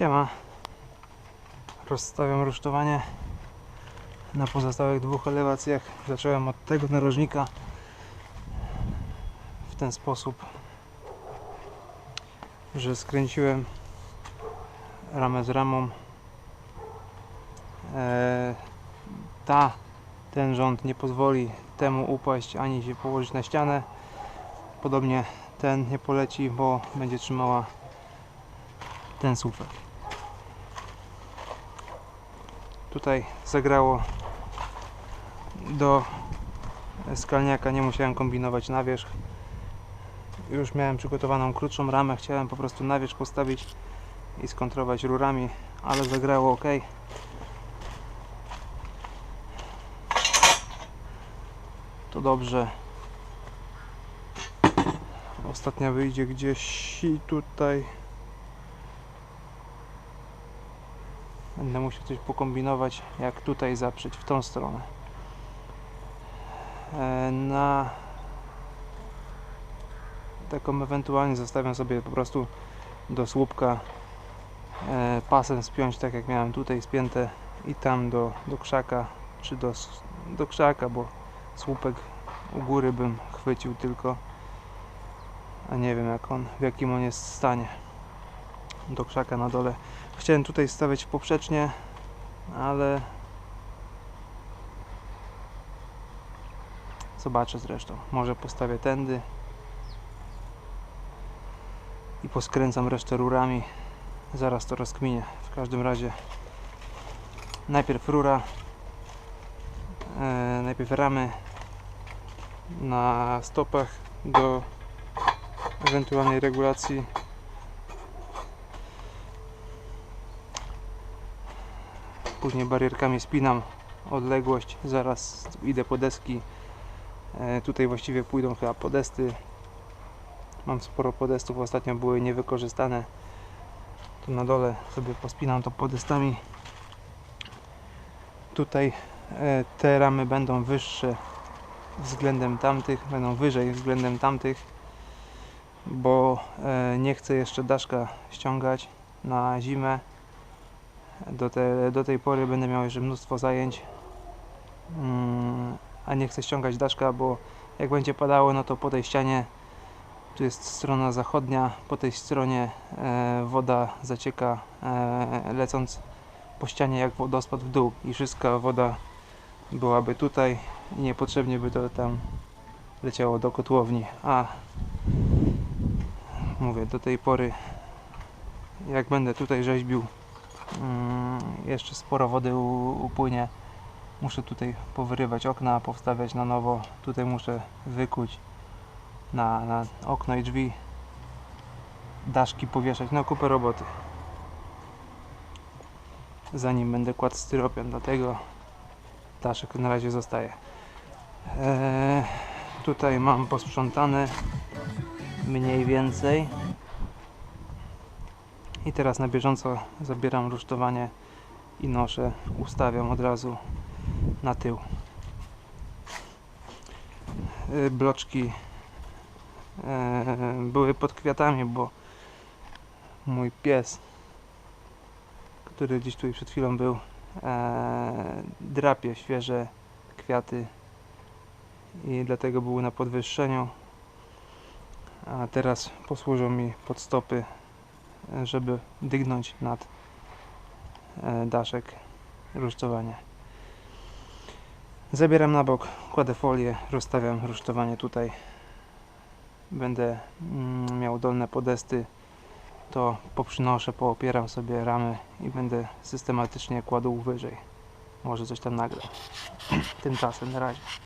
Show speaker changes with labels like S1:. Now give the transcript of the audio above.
S1: Siema. Rozstawiam rusztowanie na pozostałych dwóch elewacjach. Zacząłem od tego narożnika w ten sposób, że skręciłem ramę z ramą. E, ta, ten rząd nie pozwoli temu upaść ani się położyć na ścianę. Podobnie ten nie poleci, bo będzie trzymała ten słupek. Tutaj zagrało do skalniaka, nie musiałem kombinować na wierzch. Już miałem przygotowaną krótszą ramę, chciałem po prostu na wierzch postawić i skontrować rurami, ale zagrało ok. To dobrze. Ostatnia wyjdzie gdzieś tutaj. Będę musiał coś pokombinować, jak tutaj zaprzeć w tą stronę. E, Na taką ewentualnie zostawiam sobie po prostu do słupka e, pasem spiąć tak jak miałem tutaj spięte i tam do, do krzaka czy do, do krzaka, bo słupek u góry bym chwycił tylko a nie wiem jak on, w jakim on jest stanie do krzaka na dole chciałem tutaj stawiać poprzecznie ale zobaczę zresztą. Może postawię tędy i poskręcam resztę rurami. Zaraz to rozkminię w każdym razie najpierw rura e, najpierw ramy na stopach do ewentualnej regulacji później barierkami spinam odległość zaraz idę po deski. E, tutaj właściwie pójdą chyba podesty. Mam sporo podestów ostatnio były niewykorzystane. Tu na dole sobie pospinam to podestami. Tutaj e, te ramy będą wyższe względem tamtych będą wyżej względem tamtych bo e, nie chcę jeszcze daszka ściągać na zimę do, te, do tej pory będę miał jeszcze mnóstwo zajęć mm, a nie chcę ściągać daszka bo jak będzie padało no to po tej ścianie tu jest strona zachodnia po tej stronie e, woda zacieka e, lecąc po ścianie jak wodospad w dół i wszystka woda byłaby tutaj i niepotrzebnie by to tam leciało do kotłowni. A mówię do tej pory jak będę tutaj rzeźbił jeszcze sporo wody upłynie. Muszę tutaj powyrywać okna powstawiać na nowo. Tutaj muszę wykuć na, na okno i drzwi daszki powieszać. No kupę roboty. Zanim będę kładł styropian dlatego daszek na razie zostaje. Eee, tutaj mam posprzątane mniej więcej i teraz na bieżąco zabieram rusztowanie i noszę, ustawiam od razu na tył. Y, bloczki e, były pod kwiatami, bo mój pies który gdzieś tutaj przed chwilą był e, drapie świeże kwiaty i dlatego były na podwyższeniu a teraz posłużą mi pod stopy e, żeby dygnąć nad e, daszek rusztowania. Zabieram na bok, kładę folię rozstawiam rusztowanie tutaj. Będę mm, miał dolne podesty to poprzynoszę, poopieram sobie ramy i będę systematycznie kładł wyżej. Może coś tam nagram tymczasem na razie